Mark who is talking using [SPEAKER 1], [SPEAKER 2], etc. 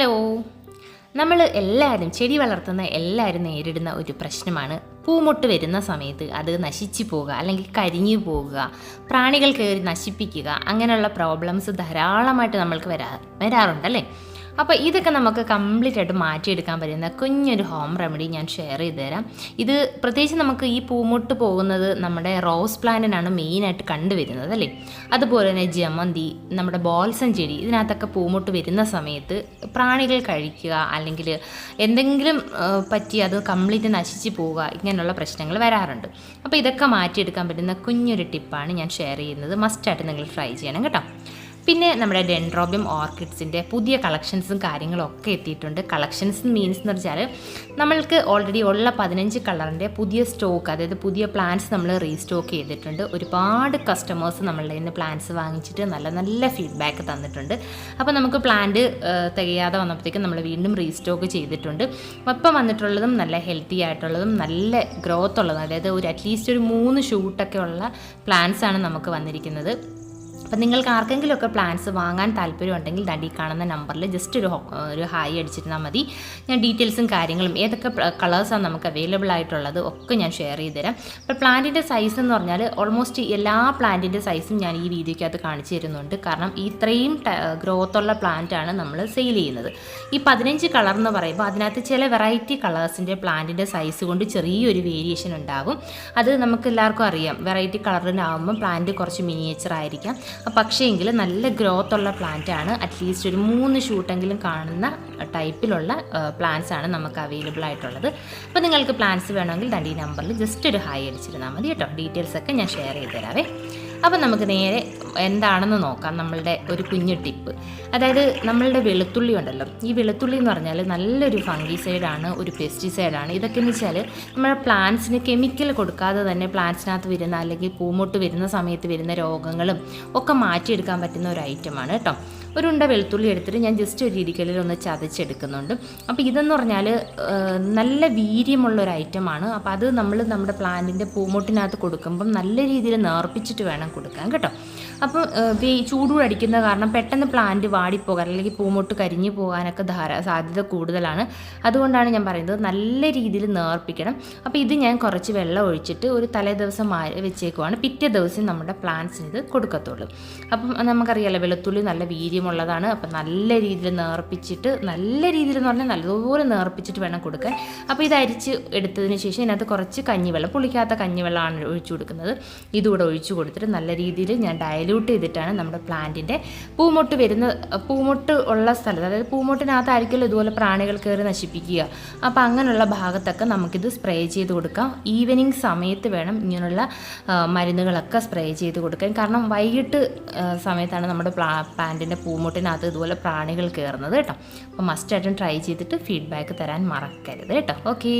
[SPEAKER 1] Hello. നമ്മൾ എല്ലാവരും ചെടി വളർത്തുന്ന എല്ലാവരും നേരിടുന്ന ഒരു പ്രശ്നമാണ് പൂമൊട്ട് വരുന്ന സമയത്ത് അത് നശിച്ചു പോകുക അല്ലെങ്കിൽ കരിഞ്ഞു പോകുക പ്രാണികൾ കയറി നശിപ്പിക്കുക അങ്ങനെയുള്ള പ്രോബ്ലംസ് ധാരാളമായിട്ട് നമ്മൾക്ക് വരാ വരാറുണ്ടല്ലേ? അപ്പോൾ ഇതൊക്കെ നമുക്ക് കംപ്ലീറ്റ് ആയിട്ട് മാറ്റിയെടുക്കാൻ പറ്റുന്ന കുഞ്ഞൊരു ഹോം റെമഡി ഞാൻ ഷെയർ ചെയ്ത് തരാം. ഇത് പ്രത്യേകിച്ച് നമുക്ക് ഈ പൂമുട്ട് പോകുന്നത് നമ്മുടെ റോസ് പ്ലാന്റിനാണ് മെയിനായിട്ട് കണ്ടുവരുന്നത് അല്ലേ? അതുപോലെ തന്നെ ജമന്തി നമ്മുടെ ബോൾസൻ ചെടി ഇതിനകത്തൊക്കെ പൂമുട്ട് വരുന്ന സമയത്ത് പ്രാണികൾ കഴിക്കുക അല്ലെങ്കിൽ എന്തെങ്കിലും പറ്റി അത് കംപ്ലീറ്റ് നശിച്ച് പോവുക ഇങ്ങനെയുള്ള പ്രശ്നങ്ങൾ വരാറുണ്ട്. അപ്പോൾ ഇതൊക്കെ മാറ്റിയെടുക്കാൻ പറ്റുന്ന കുഞ്ഞൊരു ടിപ്പാണ് ഞാൻ ഷെയർ ചെയ്യുന്നത്. മസ്റ്റായിട്ട് നിങ്ങൾ ട്രൈ ചെയ്യണം കേട്ടോ. പിന്നെ നമ്മുടെ ഡെൻഡ്രോബിയം ഓർക്കിഡ്സിന്റെ പുതിയ കളക്ഷൻസും കാര്യങ്ങളൊക്കെ എത്തിയിട്ടുണ്ട്. കളക്ഷൻസ് മീൻസ് എന്ന് വെച്ചാൽ നമ്മൾക്ക് ഓൾറെഡി ഉള്ള പതിനഞ്ച് കളറിന്റെ പുതിയ സ്റ്റോക്ക് അതായത് പുതിയ പ്ലാന്റ്സ് നമ്മൾ റീസ്റ്റോക്ക് ചെയ്തിട്ടുണ്ട്. ഒരുപാട് കസ്റ്റമേഴ്സ് നമ്മളുടെ നിന്ന് പ്ലാന്റ്സ് വാങ്ങിച്ചിട്ട് നല്ല നല്ല ഫീഡ്ബാക്ക് തന്നിട്ടുണ്ട്. അപ്പോൾ നമുക്ക് പ്ലാന്റ് തികയാതെ വന്നപ്പോഴത്തേക്കും നമ്മൾ വീണ്ടും റീസ്റ്റോക്ക് ചെയ്തിട്ടുണ്ട്. ഒപ്പം വന്നിട്ടുള്ളതും നല്ല ഹെൽത്തി ആയിട്ടുള്ളതും നല്ല ഗ്രോത്ത് ഉള്ളതും അതായത് ഒരു അറ്റ്ലീസ്റ്റ് ഒരു മൂന്ന് ഷൂട്ടൊക്കെ ഉള്ള പ്ലാന്റ്സ് ആണ് നമുക്ക് വന്നിരിക്കുന്നത്. അപ്പം നിങ്ങൾക്ക് ആർക്കെങ്കിലുമൊക്കെ പ്ലാൻസ് വാങ്ങാൻ താല്പര്യമുണ്ടെങ്കിൽ ദാണ്ട് ഈ കാണുന്ന നമ്പറിൽ ജസ്റ്റ് ഒരു ഒരു ഹായ് അടിച്ചിരുന്നാൽ മതി. ഞാൻ ഡീറ്റെയിൽസും കാര്യങ്ങളും ഏതൊക്കെ കളേഴ്സാണ് നമുക്ക് അവൈലബിൾ ആയിട്ടുള്ളത് ഒക്കെ ഞാൻ ഷെയർ ചെയ്ത് തരാം അപ്പോൾ പ്ലാന്റിന്റെ സൈസ് എന്ന് പറഞ്ഞാൽ ഓൾമോസ്റ്റ് എല്ലാ പ്ലാന്റിന്റെ സൈസും ഞാൻ ഈ വീഡിയോയ്ക്കകത്ത് കാണിച്ചു തരുന്നുണ്ട്. കാരണം ഇത്രയും ഗ്രോത്ത് ഉള്ള പ്ലാന്റ് ആണ് നമ്മൾ സെയിൽ ചെയ്യുന്നത്. ഈ പതിനഞ്ച് കളർ എന്ന് പറയുമ്പോൾ അതിനകത്ത് ചില വെറൈറ്റി കളേഴ്സിന്റെ പ്ലാന്റിന്റെ സൈസ് കൊണ്ട് ചെറിയൊരു വേരിയേഷൻ ഉണ്ടാകും അത് നമുക്ക് എല്ലാവർക്കും അറിയാം. വെറൈറ്റി കളറിനാവുമ്പോൾ പ്ലാന്റ് കുറച്ച് മിനിയേച്ചർ ആയിരിക്കാം. പക്ഷേ എങ്കിൽ നല്ല ഗ്രോത്ത് ഉള്ള പ്ലാന്റ് ആണ്. അറ്റ്ലീസ്റ്റ് ഒരു മൂന്ന് ഷൂട്ടെങ്കിലും കാണുന്ന ടൈപ്പിലുള്ള പ്ലാന്റ്സ് ആണ് നമുക്ക് അവൈലബിൾ ആയിട്ടുള്ളത്. അപ്പോൾ നിങ്ങൾക്ക് പ്ലാന്റ്സ് വേണമെങ്കിൽ തന്റെ ഈ നമ്പറിൽ ജസ്റ്റ് ഒരു ഹായ് അടിച്ചിരുന്നാൽ മതി കേട്ടോ. ഡീറ്റെയിൽസ് ഒക്കെ ഞാൻ ഷെയർ ചെയ്ത് തരാവേ. അപ്പോൾ നമുക്ക് നേരെ എന്താണെന്ന് നോക്കാം നമ്മളുടെ ഒരു കുഞ്ഞു ടിപ്പ്. അതായത് നമ്മളുടെ വെളുത്തുള്ളി ഉണ്ടല്ലോ. ഈ വെളുത്തുള്ളി എന്ന് പറഞ്ഞാൽ നല്ലൊരു ഫംഗിസൈഡാണ് ഒരു പെസ്റ്റിസൈഡാണ്. ഇതൊക്കെ എന്ന് വെച്ചാൽ നമ്മുടെ പ്ലാന്റ്സിന് കെമിക്കൽ കൊടുക്കാതെ തന്നെ പ്ലാന്റ്സിനകത്ത് വരുന്ന അല്ലെങ്കിൽ പൂമൊട്ട് വരുന്ന സമയത്ത് വരുന്ന രോഗങ്ങളും ഒക്കെ മാറ്റിയെടുക്കാൻ പറ്റുന്ന ഒരു ഐറ്റമാണ് കേട്ടോ. ഒരു ഉണ്ട വെളുത്തുള്ളി എടുത്തിട്ട് ഞാൻ ജസ്റ്റ് ഒരു ഇരിക്കലിൽ ഒന്ന് ചതച്ചെടുക്കുന്നുണ്ട്. അപ്പോൾ ഇതെന്ന് പറഞ്ഞാൽ നല്ല വീര്യമുള്ള ഒരു ഐറ്റമാണ് അപ്പോൾ അത് നമ്മൾ നമ്മുടെ പ്ലാന്റിന്റെ പൂമൊട്ടിനകത്ത് കൊടുക്കുമ്പം നല്ല രീതിയിൽ നേർപ്പിച്ചിട്ട് വേണം കൊടുക്കാൻ കേട്ടോ. അപ്പം ചൂടുകൂടെ അടിക്കുന്ന കാരണം പെട്ടെന്ന് പ്ലാന്റ് വാടിപ്പോകാൻ അല്ലെങ്കിൽ പൂമൊട്ട് കരിഞ്ഞു പോകാനൊക്കെ ധാരാ സാധ്യത കൂടുതലാണ്. അതുകൊണ്ടാണ് ഞാൻ പറയുന്നത് നല്ല രീതിയിൽ നേർപ്പിക്കണം. അപ്പോൾ ഇത് ഞാൻ കുറച്ച് വെള്ളം ഒഴിച്ചിട്ട് ഒരു തലേ ദിവസം വെച്ചേക്കുവാണ്. പിറ്റേ ദിവസം നമ്മുടെ പ്ലാന്റ്സിന് ഇത് കൊടുക്കത്തുള്ളൂ. അപ്പം നമുക്കറിയാലോ വെളുത്തുള്ളി നല്ല വീര്യമുള്ളതാണ് അപ്പം നല്ല രീതിയിൽ നേർപ്പിച്ചിട്ട് നല്ല രീതിയിൽ എന്ന് പറഞ്ഞാൽ നല്ലതുപോലെ നേർപ്പിച്ചിട്ട് വേണം കൊടുക്കാൻ. അപ്പോൾ ഇത് അരിച്ച് എടുത്തതിന് ശേഷം ഇതിനകത്ത് കുറച്ച് കഞ്ഞിവെള്ളം പുളിക്കാത്ത കഞ്ഞിവെള്ളമാണ് ഒഴിച്ചു കൊടുക്കുന്നത്. ഇതുകൂടെ ഒഴിച്ചു കൊടുത്തിട്ട് നല്ല രീതിയിൽ ഞാൻ ഡയലൂട്ട് ചെയ്തിട്ടാണ് നമ്മുടെ പ്ലാന്റിന്റെ പൂമൊട്ട് വരുന്ന പൂമൊട്ട് ഉള്ള സ്ഥലത്ത് അതായത് പൂമൊട്ടിനകത്തായിരിക്കുമല്ലോ ഇതുപോലെ പ്രാണികൾ കയറി നശിപ്പിക്കുക. അപ്പോൾ അങ്ങനെയുള്ള ഭാഗത്തൊക്കെ നമുക്കിത് സ്പ്രേ ചെയ്ത് കൊടുക്കാം. ഈവനിങ് സമയത്ത് വേണം ഇങ്ങനെയുള്ള മരുന്നുകളൊക്കെ സ്പ്രേ ചെയ്ത് കൊടുക്കാൻ. കാരണം വൈകിട്ട് സമയത്താണ് നമ്മുടെ പ്ലാ പ്ലാന്റിന്റെ പൂമൊട്ടിനകത്ത് ഇതുപോലെ പ്രാണികൾ കയറുന്നത് കേട്ടോ. അപ്പോൾ മസ്റ്റായിട്ടും ട്രൈ ചെയ്തിട്ട് ഫീഡ്ബാക്ക് തരാൻ മറക്കരുത് കേട്ടോ. ഓക്കേ